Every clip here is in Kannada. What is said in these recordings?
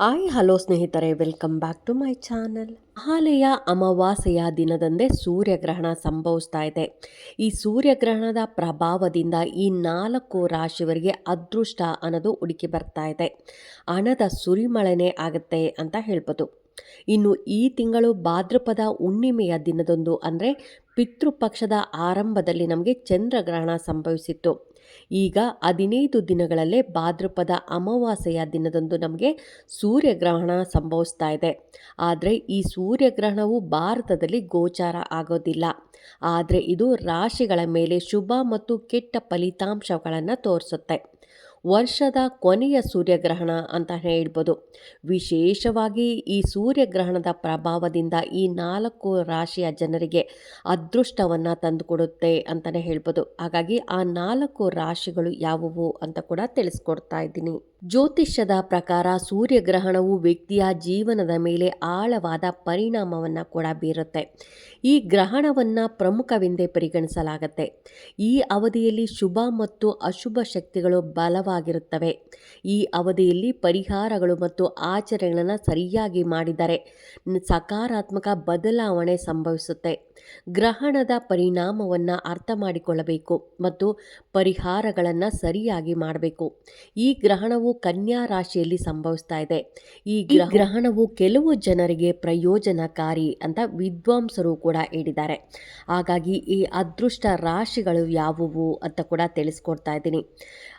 ಹಾಯ್, ಹಲೋ ಸ್ನೇಹಿತರೆ, welcome back to my channel. ಹಾಲೆಯ ಅಮಾವಾಸ್ಯೆಯ ದಿನದಂದೇ ಸೂರ್ಯಗ್ರಹಣ ಸಂಭವಿಸ್ತಾ ಇದೆ. ಈ ಸೂರ್ಯಗ್ರಹಣದ ಪ್ರಭಾವದಿಂದ ಈ ನಾಲ್ಕು ರಾಶಿಯವರಿಗೆ ಅದೃಷ್ಟ ಅನ್ನೋದು ಹುಡುಕಿ ಬರ್ತಾ ಇದೆ. ಹಣದ ಸುರಿಮಳೆನೇ ಆಗುತ್ತೆ ಅಂತ ಹೇಳ್ಬೋದು. ಇನ್ನು ಈ ತಿಂಗಳು ಭಾದ್ರಪದ ಹುಣ್ಣಿಮೆಯ ದಿನದಂದು ಅಂದರೆ ಪಿತೃಪಕ್ಷದ ಆರಂಭದಲ್ಲಿ ನಮಗೆ ಚಂದ್ರಗ್ರಹಣ ಸಂಭವಿಸಿತ್ತು. ಈಗ ಹದಿನೈದು ದಿನಗಳಲ್ಲೇ ಭಾದ್ರಪದ ಅಮಾವಾಸ್ಯೆಯ ದಿನದಂದು ನಮಗೆ ಸೂರ್ಯಗ್ರಹಣ ಸಂಭವಿಸ್ತಾ ಇದೆ. ಆದರೆ ಈ ಸೂರ್ಯಗ್ರಹಣವು ಭಾರತದಲ್ಲಿ ಗೋಚಾರ ಆಗೋದಿಲ್ಲ. ಆದರೆ ಇದು ರಾಶಿಗಳ ಮೇಲೆ ಶುಭ ಮತ್ತು ಕೆಟ್ಟ ಫಲಿತಾಂಶಗಳನ್ನು ತೋರಿಸುತ್ತೆ. ವರ್ಷದ ಕೊನೆಯ ಸೂರ್ಯಗ್ರಹಣ ಅಂತ ಹೇಳ್ಬೋದು. ವಿಶೇಷವಾಗಿ ಈ ಸೂರ್ಯಗ್ರಹಣದ ಪ್ರಭಾವದಿಂದ ಈ ನಾಲ್ಕು ರಾಶಿಯ ಜನರಿಗೆ ಅದೃಷ್ಟವನ್ನು ತಂದುಕೊಡುತ್ತೆ ಅಂತಲೇ ಹೇಳ್ಬೋದು. ಹಾಗಾಗಿ ಆ ನಾಲ್ಕು ರಾಶಿಗಳು ಯಾವುವು ಅಂತ ಕೂಡ ತಿಳಿಸ್ಕೊಡ್ತಾ ಇದ್ದೀನಿ. ಜ್ಯೋತಿಷ್ಯದ ಪ್ರಕಾರ ಸೂರ್ಯಗ್ರಹಣವು ವ್ಯಕ್ತಿಯ ಜೀವನದ ಮೇಲೆ ಆಳವಾದ ಪರಿಣಾಮವನ್ನು ಕೂಡ ಬೀರುತ್ತೆ. ಈ ಗ್ರಹಣವನ್ನು ಪ್ರಮುಖವೆಂದೇ ಪರಿಗಣಿಸಲಾಗುತ್ತೆ. ಈ ಅವಧಿಯಲ್ಲಿ ಶುಭ ಮತ್ತು ಅಶುಭ ಶಕ್ತಿಗಳು ಬಲವಾಗಿರುತ್ತವೆ. ಈ ಅವಧಿಯಲ್ಲಿ ಪರಿಹಾರಗಳು ಮತ್ತು ಆಚರಣೆಗಳನ್ನು ಸರಿಯಾಗಿ ಮಾಡಿದರೆ ಸಕಾರಾತ್ಮಕ ಬದಲಾವಣೆ ಸಂಭವಿಸುತ್ತೆ. ಗ್ರಹಣದ ಪರಿಣಾಮವನ್ನು ಅರ್ಥ ಮಾಡಿಕೊಳ್ಳಬೇಕು ಮತ್ತು ಪರಿಹಾರಗಳನ್ನು ಸರಿಯಾಗಿ ಮಾಡಬೇಕು. ಈ ಗ್ರಹಣವು ಕನ್ಯಾ ರಾಶಿಯಲ್ಲಿ ಸಂಭವಿಸ್ತಾ ಇದೆ. ಈ ಗ್ರಹಣವು ಕೆಲವು ಜನರಿಗೆ ಪ್ರಯೋಜನಕಾರಿ ಅಂತ ವಿದ್ವಾಂಸರು ಕೂಡ ಹೇಳಿದ್ದಾರೆ. ಹಾಗಾಗಿ ಈ ಅದೃಷ್ಟ ರಾಶಿಗಳು ಯಾವುವು ಅಂತ ಕೂಡ ತಿಳಿಸ್ಕೊಡ್ತಾ ಇದ್ದೀನಿ.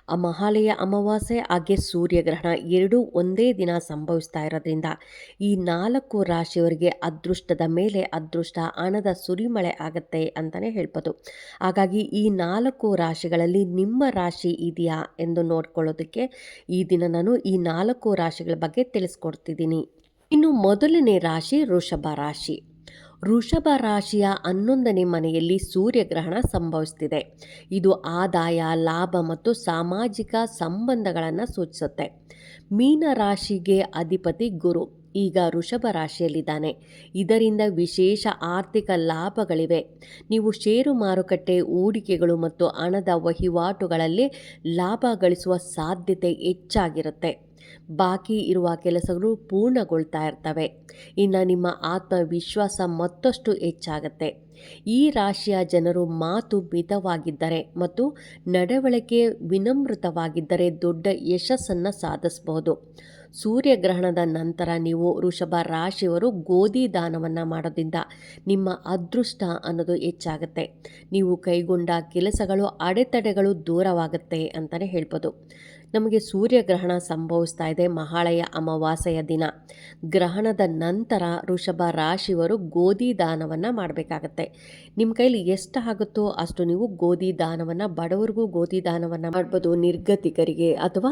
ಆ ಮಹಾಲಯ ಅಮಾವಾಸ್ಯೆ ಹಾಗೆ ಸೂರ್ಯಗ್ರಹಣ ಎರಡೂ ಒಂದೇ ದಿನ ಸಂಭವಿಸ್ತಾ ಇರೋದ್ರಿಂದ ಈ ನಾಲ್ಕು ರಾಶಿಯವರಿಗೆ ಅದೃಷ್ಟದ ಮೇಲೆ ಅದೃಷ್ಟ ಹಣದ ಸುರಿಮಳೆ ಆಗುತ್ತೆ ಅಂತಲೇ ಹೇಳ್ಬೋದು. ಹಾಗಾಗಿ ಈ ನಾಲ್ಕು ರಾಶಿಗಳಲ್ಲಿ ನಿಮ್ಮ ರಾಶಿ ಇದೆಯಾ ಎಂದು ನೋಡ್ಕೊಳ್ಳೋದಕ್ಕೆ ಈ ದಿನ ನಾನು ಈ ನಾಲ್ಕು ರಾಶಿಗಳ ಬಗ್ಗೆ ತಿಳಿಸ್ಕೊಡ್ತಿದ್ದೀನಿ. ಇನ್ನು ಮೊದಲನೇ ರಾಶಿ ವೃಷಭ ರಾಶಿ. ವೃಷಭ ರಾಶಿಯ ಹನ್ನೊಂದನೇ ಮನೆಯಲ್ಲಿ ಸೂರ್ಯಗ್ರಹಣ ಸಂಭವಿಸ್ತಿದೆ. ಇದು ಆದಾಯ, ಲಾಭ ಮತ್ತು ಸಾಮಾಜಿಕ ಸಂಬಂಧಗಳನ್ನು ಸೂಚಿಸುತ್ತೆ. ಮೀನ ರಾಶಿಗೆ ಅಧಿಪತಿ ಗುರು. ಈಗ ವೃಷಭ ರಾಶಿಯಲ್ಲಿದ್ದಾನೆ. ಇದರಿಂದ ವಿಶೇಷ ಆರ್ಥಿಕ ಲಾಭಗಳಿವೆ. ನೀವು ಷೇರು ಮಾರುಕಟ್ಟೆ, ಹೂಡಿಕೆಗಳು ಮತ್ತು ಹಣದ ವಹಿವಾಟುಗಳಲ್ಲಿ ಲಾಭ ಗಳಿಸುವ ಸಾಧ್ಯತೆ ಹೆಚ್ಚಾಗಿರುತ್ತೆ. ಬಾಕಿ ಇರುವ ಕೆಲಸಗಳು ಪೂರ್ಣಗೊಳ್ತಾ ಇರ್ತವೆ. ಇನ್ನು ನಿಮ್ಮ ಆತ್ಮವಿಶ್ವಾಸ ಮತ್ತಷ್ಟು ಹೆಚ್ಚಾಗತ್ತೆ. ಈ ರಾಶಿಯ ಜನರು ಮಾತು ಮಿತವಾಗಿದ್ದರೆ ಮತ್ತು ನಡವಳಿಕೆ ವಿನಮ್ರತವಾಗಿದ್ದರೆ ದೊಡ್ಡ ಯಶಸ್ಸನ್ನು ಸಾಧಿಸಬಹುದು. ಸೂರ್ಯಗ್ರಹಣದ ನಂತರ ನೀವು ವೃಷಭ ರಾಶಿಯವರು ಗೋಧಿ ದಾನವನ್ನು ಮಾಡೋದ್ರಿಂದ ನಿಮ್ಮ ಅದೃಷ್ಟ ಅನ್ನೋದು ಹೆಚ್ಚಾಗುತ್ತೆ. ನೀವು ಕೈಗೊಂಡ ಕೆಲಸಗಳು ಅಡೆತಡೆಗಳು ದೂರವಾಗುತ್ತೆ ಅಂತಲೇ ಹೇಳ್ಬೋದು. ನಮಗೆ ಸೂರ್ಯಗ್ರಹಣ ಸಂಭವಿಸ್ತಾ ಇದೆ. ಮಹಾಳಯ ಅಮಾವಾಸ್ಯೆಯ ದಿನ. ಗ್ರಹಣದ ನಂತರ ಋಷಭ ರಾಶಿಯವರು ಗೋಧಿ ದಾನವನ್ನು ಮಾಡಬೇಕಾಗತ್ತೆ. ನಿಮ್ಮ ಕೈಲಿ ಎಷ್ಟು ಆಗುತ್ತೋ ಅಷ್ಟು ನೀವು ಗೋಧಿ ದಾನವನ್ನು, ಬಡವರಿಗೂ ಗೋಧಿ ದಾನವನ್ನು ಮಾಡ್ಬೋದು, ನಿರ್ಗತಿಕರಿಗೆ ಅಥವಾ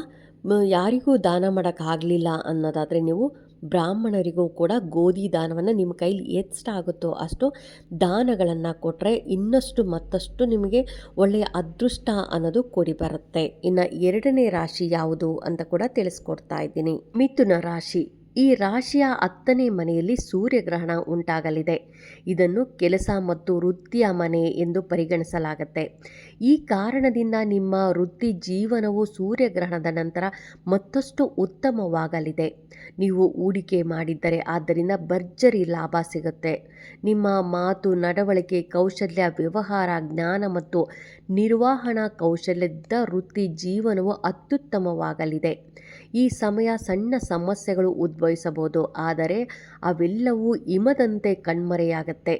ಯಾರಿಗೂ ದಾನ ಮಾಡೋಕ್ಕಾಗಲಿಲ್ಲ ಅನ್ನೋದಾದರೆ ನೀವು ಬ್ರಾಹ್ಮಣರಿಗೂ ಕೂಡ ಗೋಧಿ ದಾನವನ್ನು ನಿಮ್ಮ ಕೈಲಿ ಎಷ್ಟಾಗುತ್ತೋ ಅಷ್ಟು ದಾನಗಳನ್ನು ಕೊಟ್ಟರೆ ಇನ್ನಷ್ಟು ಮತ್ತಷ್ಟು ನಿಮಗೆ ಒಳ್ಳೆಯ ಅದೃಷ್ಟ ಅನ್ನೋದು ಕೂಡಿ ಬರುತ್ತೆ. ಇನ್ನು ಎರಡನೇ ರಾಶಿ ಯಾವುದು ಅಂತ ಕೂಡ ತಿಳಿಸ್ಕೊಡ್ತಾ ಇದ್ದೀನಿ. ಮಿಥುನ ರಾಶಿ. ಈ ರಾಶಿಯ ಹತ್ತನೇ ಮನೆಯಲ್ಲಿ ಸೂರ್ಯಗ್ರಹಣ ಉಂಟಾಗಲಿದೆ. ಇದನ್ನು ಕೆಲಸ ಮತ್ತು ವೃತ್ತಿಯ ಮನೆ ಎಂದು ಪರಿಗಣಿಸಲಾಗುತ್ತೆ. ಈ ಕಾರಣದಿಂದ ನಿಮ್ಮ ವೃತ್ತಿ ಜೀವನವು ಸೂರ್ಯಗ್ರಹಣದ ನಂತರ ಮತ್ತಷ್ಟು ಉತ್ತಮವಾಗಲಿದೆ. ನೀವು ಹೂಡಿಕೆ ಮಾಡಿದ್ದರೆ ಆದ್ದರಿಂದ ಭರ್ಜರಿ ಲಾಭ ಸಿಗುತ್ತೆ. ನಿಮ್ಮ ಮಾತು, ನಡವಳಿಕೆ, ಕೌಶಲ್ಯ, ವ್ಯವಹಾರ, ಜ್ಞಾನ ಮತ್ತು ನಿರ್ವಹಣಾ ಕೌಶಲ್ಯದ ವೃತ್ತಿ ಜೀವನವು ಅತ್ಯುತ್ತಮವಾಗಲಿದೆ. ಈ ಸಮಯ ಸಣ್ಣ ಸಮಸ್ಯೆಗಳು ಉದ್ಭವಿಸಬಹುದು, ಆದರೆ ಅವೆಲ್ಲವೂ ಹಿಮದಂತೆ ಕಣ್ಮರೆಯಾಗತ್ತೆ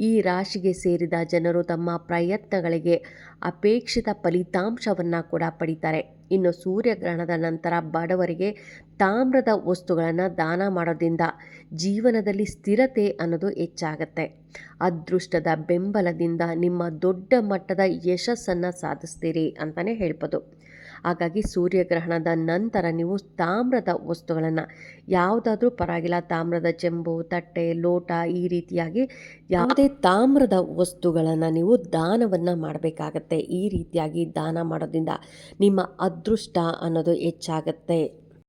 ಈ ರಾಶಿಗೆ ಸೇರಿದ ಜನರು ತಮ್ಮ ಪ್ರಯತ್ನಗಳಿಗೆ ಅಪೇಕ್ಷಿತ ಫಲಿತಾಂಶವನ್ನು ಕೂಡ ಪಡಿತಾರೆ. ಇನ್ನು ಸೂರ್ಯಗ್ರಹಣದ ನಂತರ ಬಡವರಿಗೆ ತಾಮ್ರದ ವಸ್ತುಗಳನ್ನು ದಾನ ಮಾಡೋದ್ರಿಂದ ಜೀವನದಲ್ಲಿ ಸ್ಥಿರತೆ ಅನ್ನೋದು ಹೆಚ್ಚಾಗತ್ತೆ. ಅದೃಷ್ಟದ ಬೆಂಬಲದಿಂದ ನಿಮ್ಮ ದೊಡ್ಡ ಮಟ್ಟದ ಯಶಸ್ಸನ್ನು ಸಾಧಿಸ್ತೀರಿ ಅಂತಲೇ ಹೇಳ್ಬೋದು. ಹಾಗಾಗಿ ಸೂರ್ಯಗ್ರಹಣದ ನಂತರ ನೀವು ತಾಮ್ರದ ವಸ್ತುಗಳನ್ನು, ಯಾವುದಾದ್ರೂ ಪರವಾಗಿಲ್ಲ, ತಾಮ್ರದ ಚೆಂಬು, ತಟ್ಟೆ, ಲೋಟ ಈ ರೀತಿಯಾಗಿ ಯಾವುದೇ ತಾಮ್ರದ ವಸ್ತುಗಳನ್ನು ನೀವು ದಾನವನ್ನು ಮಾಡಬೇಕಾಗತ್ತೆ. ಈ ರೀತಿಯಾಗಿ ದಾನ ಮಾಡೋದ್ರಿಂದ ನಿಮ್ಮ ಅದೃಷ್ಟ ಅನ್ನೋದು ಹೆಚ್ಚಾಗತ್ತೆ.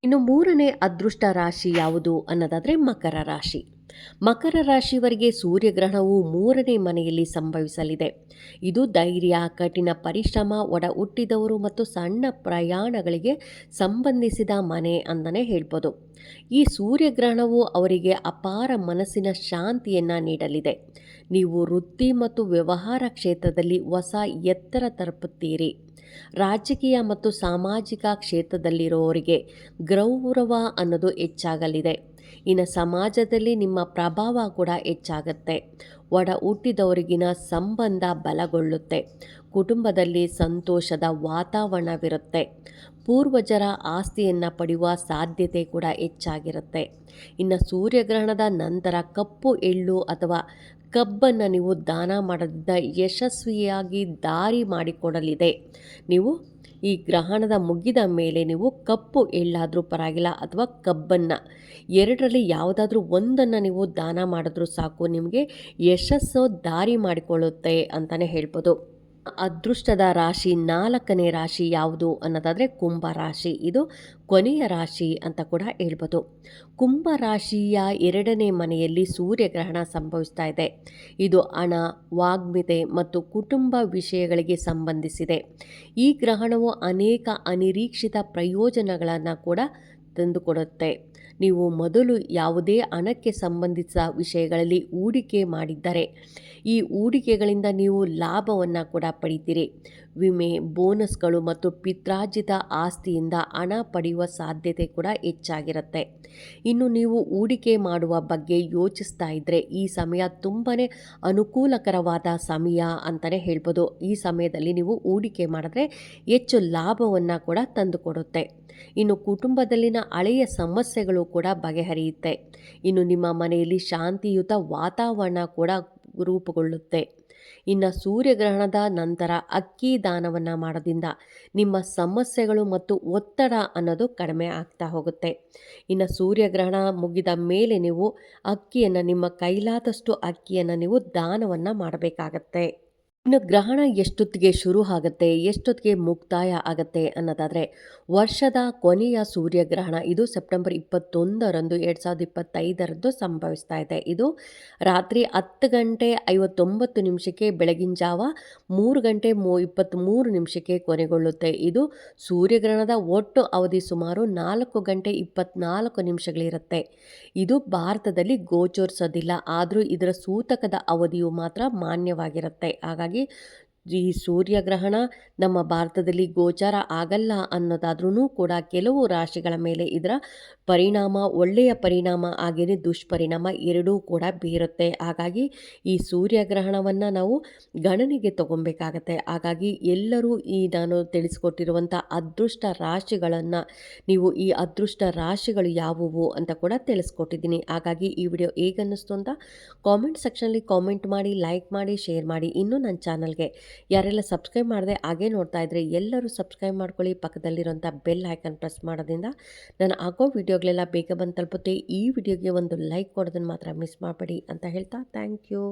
ಇನ್ನು ಮೂರನೇ ಅದೃಷ್ಟ ರಾಶಿ ಯಾವುದು ಅನ್ನೋದಾದರೆ ಮಕರ ರಾಶಿ. ಮಕರ ರಾಶಿಯವರಿಗೆ ಸೂರ್ಯಗ್ರಹಣವು ಮೂರನೇ ಮನೆಯಲ್ಲಿ ಸಂಭವಿಸಲಿದೆ. ಇದು ಧೈರ್ಯ, ಕಠಿಣ ಪರಿಶ್ರಮ ಒಡ ಹುಟ್ಟಿದವರು ಮತ್ತು ಸಣ್ಣ ಪ್ರಯಾಣಗಳಿಗೆ ಸಂಬಂಧಿಸಿದ ಮನೆ ಅಂತಲೇ ಹೇಳ್ಬೋದು. ಈ ಸೂರ್ಯಗ್ರಹಣವು ಅವರಿಗೆ ಅಪಾರ ಮನಸ್ಸಿನ ಶಾಂತಿಯನ್ನು ನೀಡಲಿದೆ. ನೀವು ವೃತ್ತಿ ಮತ್ತು ವ್ಯವಹಾರ ಕ್ಷೇತ್ರದಲ್ಲಿ ಹೊಸ ಎತ್ತರ ತಲುಪುತ್ತೀರಿ. ರಾಜಕೀಯ ಮತ್ತು ಸಾಮಾಜಿಕ ಕ್ಷೇತ್ರದಲ್ಲಿರುವವರಿಗೆ ಗೌರವ ಅನ್ನೋದು ಹೆಚ್ಚಾಗಲಿದೆ. ಇನ್ನು ಸಮಾಜದಲ್ಲಿ ನಿಮ್ಮ ಪ್ರಭಾವ ಕೂಡ ಹೆಚ್ಚಾಗುತ್ತೆ. ಒಡ ಹುಟ್ಟಿದವರಿಗಿನ ಸಂಬಂಧ ಬಲಗೊಳ್ಳುತ್ತೆ. ಕುಟುಂಬದಲ್ಲಿ ಸಂತೋಷದ ವಾತಾವರಣವಿರುತ್ತೆ. ಪೂರ್ವಜರ ಆಸ್ತಿಯನ್ನು ಪಡೆಯುವ ಸಾಧ್ಯತೆ ಕೂಡ ಹೆಚ್ಚಾಗಿರುತ್ತೆ. ಇನ್ನು ಸೂರ್ಯಗ್ರಹಣದ ನಂತರ ಕಪ್ಪು, ಎಳ್ಳು ಅಥವಾ ಕಬ್ಬನ್ನು ನೀವು ದಾನ ಮಾಡೋದ್ರಿಂದ ಯಶಸ್ವಿಯಾಗಿ ದಾರಿ ಮಾಡಿಕೊಡಲಿದೆ. ನೀವು ಈ ಗ್ರಹಣದ ಮುಗಿದ ಮೇಲೆ ನೀವು ಕಪ್ಪು, ಎಳ್ಳಾದರೂ ಪರವಾಗಿಲ್ಲ ಅಥವಾ ಕಬ್ಬನ್ನು, ಎರಡರಲ್ಲಿ ಯಾವುದಾದ್ರೂ ಒಂದನ್ನು ನೀವು ದಾನ ಮಾಡಿದ್ರೂ ಸಾಕು, ನಿಮಗೆ ಯಶಸ್ಸು ದಾರಿ ಮಾಡಿಕೊಳ್ಳುತ್ತೆ ಅಂತಲೇ ಹೇಳ್ಬೋದು. ಅದೃಷ್ಟದ ರಾಶಿ, ನಾಲ್ಕನೇ ರಾಶಿ ಯಾವುದು ಅನ್ನೋದಾದರೆ ಕುಂಭ ರಾಶಿ. ಇದು ಕೊನೆಯ ರಾಶಿ ಅಂತ ಕೂಡ ಹೇಳ್ಬೋದು. ಕುಂಭ ರಾಶಿಯ ಎರಡನೇ ಮನೆಯಲ್ಲಿ ಸೂರ್ಯಗ್ರಹಣ ಸಂಭವಿಸ್ತಾ ಇದೆ. ಇದು ಹಣ, ವಾಗ್ಮಿತೆ ಮತ್ತು ಕುಟುಂಬ ವಿಷಯಗಳಿಗೆ ಸಂಬಂಧಿಸಿದೆ. ಈ ಗ್ರಹಣವು ಅನೇಕ ಅನಿರೀಕ್ಷಿತ ಪ್ರಯೋಜನಗಳನ್ನು ಕೂಡ ತಂದುಕೊಡುತ್ತೆ. ನೀವು ಮೊದಲು ಯಾವುದೇ ಹಣಕ್ಕೆ ಸಂಬಂಧಿಸಿದ ವಿಷಯಗಳಲ್ಲಿ ಹೂಡಿಕೆ ಮಾಡಿದ್ದರೆ, ಈ ಹೂಡಿಕೆಗಳಿಂದ ನೀವು ಲಾಭವನ್ನು ಕೂಡ ಪಡಿತೀರಿ. ವಿಮೆ, ಬೋನಸ್ಗಳು ಮತ್ತು ಪಿತ್ರಾರ್ಜಿತ ಆಸ್ತಿಯಿಂದ ಹಣ ಪಡೆಯುವ ಸಾಧ್ಯತೆ ಕೂಡ ಹೆಚ್ಚಾಗಿರುತ್ತೆ. ಇನ್ನು ನೀವು ಹೂಡಿಕೆ ಮಾಡುವ ಬಗ್ಗೆ ಯೋಚಿಸ್ತಾ ಇದ್ದರೆ ಈ ಸಮಯ ತುಂಬಾ ಅನುಕೂಲಕರವಾದ ಸಮಯ ಅಂತಲೇ ಹೇಳ್ಬೋದು. ಈ ಸಮಯದಲ್ಲಿ ನೀವು ಹೂಡಿಕೆ ಮಾಡಿದ್ರೆ ಹೆಚ್ಚು ಲಾಭವನ್ನು ಕೂಡ ತಂದುಕೊಡುತ್ತೆ. ಇನ್ನು ಕುಟುಂಬದಲ್ಲಿನ ಹಳೆಯ ಸಮಸ್ಯೆಗಳು ಕೂಡ ಬಗೆಹರಿಯುತ್ತೆ. ಇನ್ನು ನಿಮ್ಮ ಮನೆಯಲ್ಲಿ ಶಾಂತಿಯುತ ವಾತಾವರಣ ಕೂಡ ರೂಪುಗೊಳ್ಳುತ್ತೆ. ಇನ್ನು ಸೂರ್ಯಗ್ರಹಣದ ನಂತರ ಅಕ್ಕಿ ದಾನವನ್ನು ಮಾಡೋದ್ರಿಂದ ನಿಮ್ಮ ಸಮಸ್ಯೆಗಳು ಮತ್ತು ಒತ್ತಡ ಅನ್ನೋದು ಕಡಿಮೆ ಆಗ್ತಾ ಹೋಗುತ್ತೆ. ಇನ್ನು ಸೂರ್ಯಗ್ರಹಣ ಮುಗಿದ ಮೇಲೆ ನೀವು ಅಕ್ಕಿಯನ್ನು, ನಿಮ್ಮ ಕೈಲಾದಷ್ಟು ಅಕ್ಕಿಯನ್ನು ನೀವು ದಾನವನ್ನು ಮಾಡಬೇಕಾಗತ್ತೆ. ಇನ್ನು ಗ್ರಹಣ ಎಷ್ಟೊತ್ತಿಗೆ ಶುರು ಆಗುತ್ತೆ, ಎಷ್ಟೊತ್ತಿಗೆ ಮುಕ್ತಾಯ ಆಗುತ್ತೆ ಅನ್ನೋದಾದರೆ, ವರ್ಷದ ಕೊನೆಯ ಸೂರ್ಯಗ್ರಹಣ ಇದು ಸೆಪ್ಟೆಂಬರ್ ಇಪ್ಪತ್ತೊಂದರಂದು ಎರಡು ಸಾವಿರದ ಇಪ್ಪತ್ತೈದರಂದು ಸಂಭವಿಸ್ತಾ ಇದೆ. ಇದು ರಾತ್ರಿ ಹತ್ತು ಗಂಟೆ ಐವತ್ತೊಂಬತ್ತು ನಿಮಿಷಕ್ಕೆ, ಬೆಳಗಿನ ಜಾವ ಮೂರು ಗಂಟೆ ಮೂ ಇಪ್ಪತ್ತ್ಮೂರು ನಿಮಿಷಕ್ಕೆ ಕೊನೆಗೊಳ್ಳುತ್ತೆ. ಇದು ಸೂರ್ಯಗ್ರಹಣದ ಒಟ್ಟು ಅವಧಿ ಸುಮಾರು ನಾಲ್ಕು ಗಂಟೆ ಇಪ್ಪತ್ನಾಲ್ಕು ನಿಮಿಷಗಳಿರುತ್ತೆ. ಇದು ಭಾರತದಲ್ಲಿ ಗೋಚರಿಸೋದಿಲ್ಲ, ಆದರೂ ಇದರ ಸೂತಕದ ಅವಧಿಯು ಮಾತ್ರ ಮಾನ್ಯವಾಗಿರುತ್ತೆ. ಹಾಗಾಗಿ ಹಾಗಾಗಿ ಈ ಸೂರ್ಯಗ್ರಹಣ ನಮ್ಮ ಭಾರತದಲ್ಲಿ ಗೋಚಾರ ಆಗಲ್ಲ ಅನ್ನೋದಾದ್ರೂ ಕೂಡ ಕೆಲವು ರಾಶಿಗಳ ಮೇಲೆ ಇದರ ಪರಿಣಾಮ, ಒಳ್ಳೆಯ ಪರಿಣಾಮ ಹಾಗೆಯೇ ದುಷ್ಪರಿಣಾಮ ಎರಡೂ ಕೂಡ ಬೀರುತ್ತೆ. ಹಾಗಾಗಿ ಈ ಸೂರ್ಯಗ್ರಹಣವನ್ನು ನಾವು ಗಣನೆಗೆ ತಗೊಬೇಕಾಗತ್ತೆ ಹಾಗಾಗಿ ಎಲ್ಲರೂ ಈ ನಾನು ತಿಳಿಸ್ಕೊಟ್ಟಿರುವಂಥ ಅದೃಷ್ಟ ರಾಶಿಗಳನ್ನು ನೀವು ಈ ಅದೃಷ್ಟ ರಾಶಿಗಳು ಯಾವುವು ಅಂತ ಕೂಡ ತಿಳಿಸ್ಕೊಟ್ಟಿದ್ದೀನಿ. ಹಾಗಾಗಿ ಈ ವಿಡಿಯೋ ಹೇಗನ್ನಿಸ್ತು ಅಂತ ಕಾಮೆಂಟ್ ಸೆಕ್ಷನಲ್ಲಿ ಕಾಮೆಂಟ್ ಮಾಡಿ ಲೈಕ್ ಮಾಡಿ ಶೇರ್ ಮಾಡಿ ಇನ್ನೂ ನನ್ನ ಚಾನಲ್ಗೆ ಯಾರೆಲ್ಲ ಸಬ್ಸ್ಕ್ರೈಬ್ ಮಾಡಿದೆ ಹಾಗೆ ನೋಡ್ತಾ ಇದ್ದರೆ ಎಲ್ಲರೂ ಸಬ್ಸ್ಕ್ರೈಬ್ ಮಾಡ್ಕೊಳ್ಳಿ. ಪಕ್ಕದಲ್ಲಿರುವಂಥ ಬೆಲ್ ಐಕನ್ ಪ್ರೆಸ್ ಮಾಡೋದ್ರಿಂದ ನಾನು ಆಗೋ ವಿಡಿಯೋಗಳೆಲ್ಲ ಬೇಗ ಬಂದು ತಲುಪುತ್ತೆ. ಈ ವಿಡಿಯೋಗೆ ಒಂದು ಲೈಕ್ ಕೊಡೋದನ್ನು ಮಾತ್ರ ಮಿಸ್ ಮಾಡಬೇಡಿ ಅಂತ ಹೇಳ್ತಾ ಥ್ಯಾಂಕ್ ಯು.